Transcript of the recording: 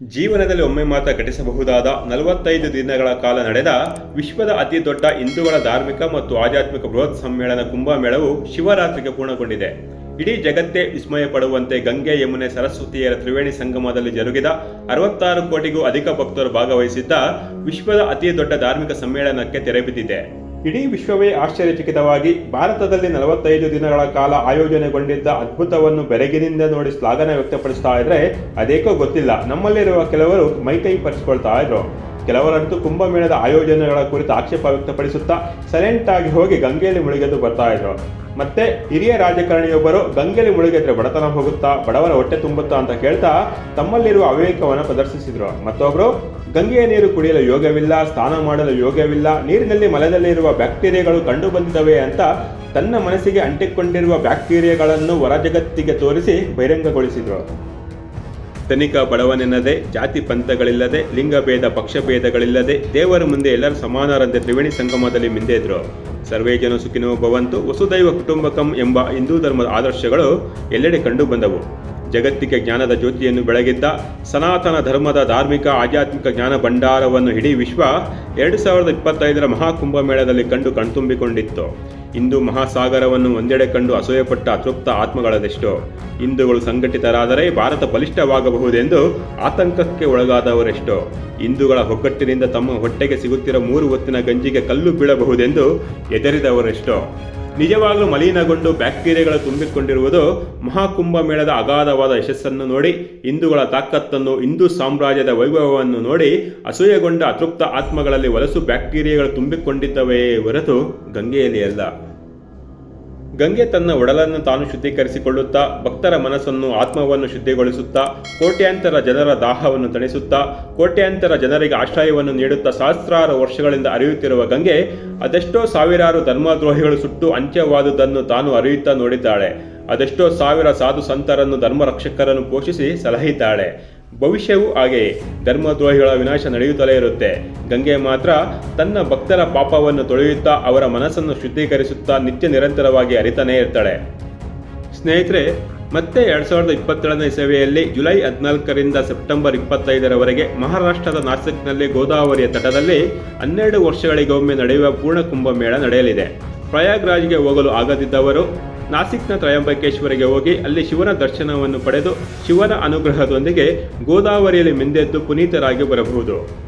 ಜೀವನದಲ್ಲಿ ಒಮ್ಮೆ ಮಾತ್ರ ಘಟಿಸಬಹುದಾದ ನಲವತ್ತೈದು ದಿನಗಳ ಕಾಲ ನಡೆದ ವಿಶ್ವದ ಅತಿ ದೊಡ್ಡ ಹಿಂದೂಗಳ ಧಾರ್ಮಿಕ ಮತ್ತು ಆಧ್ಯಾತ್ಮಿಕ ಬೃಹತ್ ಸಮ್ಮೇಳನ ಕುಂಭಮೇಳವು ಶಿವರಾತ್ರಿಗೆ ಪೂರ್ಣಗೊಂಡಿದೆ. ಇಡೀ ಜಗತ್ತೇ ವಿಸ್ಮಯ ಪಡುವಂತೆ ಗಂಗೆ, ಯಮುನೆ, ಸರಸ್ವತಿಯರ ತ್ರಿವೇಣಿ ಸಂಗಮದಲ್ಲಿ ಜರುಗಿದ ಅರವತ್ತಾರು ಕೋಟಿಗೂ ಅಧಿಕ ಭಕ್ತರು ಭಾಗವಹಿಸಿದ್ದ ವಿಶ್ವದ ಅತಿ ದೊಡ್ಡ ಧಾರ್ಮಿಕ ಸಮ್ಮೇಳನಕ್ಕೆ ತೆರೆಬಿದ್ದಿದೆ ಇಡೀ ವಿಶ್ವವೇ ಆಶ್ಚರ್ಯಚಕಿತವಾಗಿ ಭಾರತದಲ್ಲಿ ನಲವತ್ತೈದು ದಿನಗಳ ಕಾಲ ಆಯೋಜನೆಗೊಂಡಿದ್ದ ಅದ್ಭುತವನ್ನು ಬೆರಗಿನಿಂದ ನೋಡಿ ಶ್ಲಾಘನೆ ವ್ಯಕ್ತಪಡಿಸ್ತಾ ಇದ್ರೆ ಅದೇಕೋ ಗೊತ್ತಿಲ್ಲ. ನಮ್ಮಲ್ಲಿರುವ ಕೆಲವರು ಮೈಕೈ ಪರಿಸಿಕೊಳ್ತಾ ಇದ್ರು. ಕೆಲವರಂತೂ ಕುಂಭಮೇಳದ ಆಯೋಜನೆಗಳ ಕುರಿತು ಆಕ್ಷೇಪ ವ್ಯಕ್ತಪಡಿಸುತ್ತಾ ಸೈಲೆಂಟ್ ಆಗಿ ಹೋಗಿ ಗಂಗೆಯಲ್ಲಿ ಮುಳುಗೆದು ಬರ್ತಾ ಇದ್ರು. ಮತ್ತೆ ಹಿರಿಯ ರಾಜಕಾರಣಿಯೊಬ್ಬರು ಗಂಗೆಲಿ ಮುಳುಗಿದ್ರೆ ಬಡತನ ಹೋಗುತ್ತಾ ಬಡವರ ಹೊಟ್ಟೆ ತುಂಬುತ್ತಾ ಅಂತ ಕೇಳ್ತಾ ತಮ್ಮಲ್ಲಿರುವ ಅವಿವೇಕವನ್ನು ಪ್ರದರ್ಶಿಸಿದ್ರು. ಮತ್ತೊಬ್ಬರು ಗಂಗೆಯ ನೀರು ಕುಡಿಯಲು ಯೋಗ್ಯವಿಲ್ಲ, ಸ್ನಾನ ಮಾಡಲು ಯೋಗ್ಯವಿಲ್ಲ, ನೀರಿನಲ್ಲಿ ಮಲದಲ್ಲಿರುವ ಬ್ಯಾಕ್ಟೀರಿಯಾಗಳು ಕಂಡು ಬಂದಿದ್ದಾವೆ ಅಂತ ತನ್ನ ಮನಸ್ಸಿಗೆ ಅಂಟಿಕೊಂಡಿರುವ ಬ್ಯಾಕ್ಟೀರಿಯಾಗಳನ್ನು ಹೊರ ಜಗತ್ತಿಗೆ ತೋರಿಸಿ ಬಹಿರಂಗಗೊಳಿಸಿದ್ರು. ಧನಿಕ ಬಡವನೆನ್ನದೆ, ಜಾತಿ ಪಂಥಗಳಿಲ್ಲದೆ ಲಿಂಗಭೇದ ಪಕ್ಷಭೇದಗಳಿಲ್ಲದೆ ದೇವರ ಮುಂದೆ ಎಲ್ಲರೂ ಸಮಾನರಂತೆ ತ್ರಿವೇಣಿ ಸಂಗಮದಲ್ಲಿ ಮಿಂದೆದ್ರು. ಸರ್ವೇ ಜನ ಸುಖಿನೋ ಭವಂತು ವಸುದೈವ ಕುಟುಂಬಕಂ ಎಂಬ ಹಿಂದೂ ಧರ್ಮದ ಆದರ್ಶಗಳು ಎಲ್ಲೆಡೆ ಕಂಡುಬಂದವು ಜಗತ್ತಿಗೆ ಜ್ಞಾನದ ಜ್ಯೋತಿಯನ್ನು ಬೆಳಗಿದ್ದ ಸನಾತನ ಧರ್ಮದ ಧಾರ್ಮಿಕ ಆಧ್ಯಾತ್ಮಿಕ ಜ್ಞಾನ ಭಂಡಾರವನ್ನು ಇಡೀ ವಿಶ್ವ ಎರಡು ಸಾವಿರದ ಇಪ್ಪತ್ತೈದರ ಮಹಾಕುಂಭಮೇಳದಲ್ಲಿ ಕಂಡು ಕಣ್ತುಂಬಿಕೊಂಡಿತ್ತು. ಇಂದು ಮಹಾಸಾಗರವನ್ನು ಒಂದೆಡೆ ಕಂಡು ಅಸೂಯಪಟ್ಟ ಅತೃಪ್ತ ಆತ್ಮಗಳದೆಷ್ಟೋ. ಹಿಂದೂಗಳು ಸಂಘಟಿತರಾದರೆ ಭಾರತ ಬಲಿಷ್ಠವಾಗಬಹುದೆಂದು ಆತಂಕಕ್ಕೆ ಒಳಗಾದವರೆಷ್ಟೋ. ಹಿಂದೂಗಳ ಒಗ್ಗಟ್ಟಿನಿಂದ ತಮ್ಮ ಹೊಟ್ಟೆಗೆ ಸಿಗುತ್ತಿರುವ ಮೂರು ಹೊತ್ತಿನ ಗಂಜಿಗೆ ಕಲ್ಲು ಬೀಳಬಹುದೆಂದು ಎದರಿದವರೆಷ್ಟೋ ನಿಜವಾಗಲೂ ಮಲಿನಗೊಂಡು ಬ್ಯಾಕ್ಟೀರಿಯಾಗಳು ತುಂಬಿಕೊಂಡಿರುವುದು ಮಹಾಕುಂಭ ಮೇಳದ ಅಗಾಧವಾದ ಯಶಸ್ಸನ್ನು ನೋಡಿ, ಹಿಂದೂಗಳ ತಾಕತ್ತನ್ನು, ಹಿಂದೂ ಸಾಮ್ರಾಜ್ಯದ ವೈಭವವನ್ನು ನೋಡಿ, ಅಸೂಯೆಗೊಂಡ ಅತೃಪ್ತ ಆತ್ಮಗಳಲ್ಲಿ ವಲಸು ಬ್ಯಾಕ್ಟೀರಿಯಾಗಳು ತುಂಬಿಕೊಂಡಿದ್ದವೇ ಹೊರತು ಗಂಗೆಯಲ್ಲಿ ಅಲ್ಲ ಗಂಗೆ ತನ್ನ ಒಡಲನ್ನು ತಾನು ಶುದ್ಧೀಕರಿಸಿಕೊಳ್ಳುತ್ತಾ, ಭಕ್ತರ ಮನಸ್ಸನ್ನು ಆತ್ಮವನ್ನು ಶುದ್ಧಿಗೊಳಿಸುತ್ತಾ, ಕೋಟ್ಯಾಂತರ ಜನರ ದಾಹವನ್ನು ತಣಿಸುತ್ತಾ, ಕೋಟ್ಯಾಂತರ ಜನರಿಗೆ ಆಶ್ರಯವನ್ನು ನೀಡುತ್ತಾ ಸಹಸ್ರಾರು ವರ್ಷಗಳಿಂದ ಅರಿಯುತ್ತಿರುವ ಗಂಗೆ, ಅದೆಷ್ಟೋ ಸಾವಿರಾರು ಧರ್ಮದ್ರೋಹಿಗಳು ಸುಟ್ಟು ಅಂತ್ಯವಾದುದನ್ನು ತಾನು ಅರಿಯುತ್ತಾ ನೋಡಿದ್ದಾಳೆ. ಅದೆಷ್ಟೋ ಸಾವಿರ ಸಾಧು ಸಂತರನ್ನು ಧರ್ಮರಕ್ಷಕರನ್ನು ಪೋಷಿಸಿ ಸಲಹಿದ್ದಾಳೆ. ಭವಿಷ್ಯವೂ ಹಾಗೆಯೇ. ಧರ್ಮದ್ರೋಹಿಗಳ ವಿನಾಶ ನಡೆಯುತ್ತಲೇ ಇರುತ್ತೆ. ಗಂಗೆ ಮಾತ್ರ ತನ್ನ ಭಕ್ತರ ಪಾಪವನ್ನು ತೊಳೆಯುತ್ತಾ ಅವರ ಮನಸ್ಸನ್ನು ಶುದ್ಧೀಕರಿಸುತ್ತಾ ನಿತ್ಯ ನಿರಂತರವಾಗಿ ಅರಿತಾನೇ ಇರ್ತಾಳೆ. ಸ್ನೇಹಿತರೆ, ಮತ್ತೆ ಎರಡ್ ಸಾವಿರದ ಇಪ್ಪತ್ತೇಳನೇ ಇಸವಿಯಲ್ಲಿ ಜುಲೈ ಹದಿನಾಲ್ಕರಿಂದ ಸೆಪ್ಟೆಂಬರ್ ಇಪ್ಪತ್ತೈದರವರೆಗೆ ಮಹಾರಾಷ್ಟ್ರದ ನಾಸಿಕ್ನಲ್ಲಿ ಗೋದಾವರಿಯ ತಟದಲ್ಲಿ ಹನ್ನೆರಡು ವರ್ಷಗಳಿಗೊಮ್ಮೆ ನಡೆಯುವ ಪೂರ್ಣ ಕುಂಭಮೇಳ ನಡೆಯಲಿದೆ. ಪ್ರಯಾಗ್ರಾಜ್ಗೆ ಹೋಗಲು ಆಗದಿದ್ದವರು ನಾಸಿಕ್ನ ತ್ರಯಂಬಕೇಶ್ವರಿಗೆ ಹೋಗಿ ಅಲ್ಲಿ ಶಿವನ ದರ್ಶನವನ್ನು ಪಡೆದು ಶಿವನ ಅನುಗ್ರಹದೊಂದಿಗೆ ಗೋದಾವರಿಯಲ್ಲಿ ಮಿಂದೆದ್ದು ಪುನೀತರಾಗಿ ಬರಬಹುದು.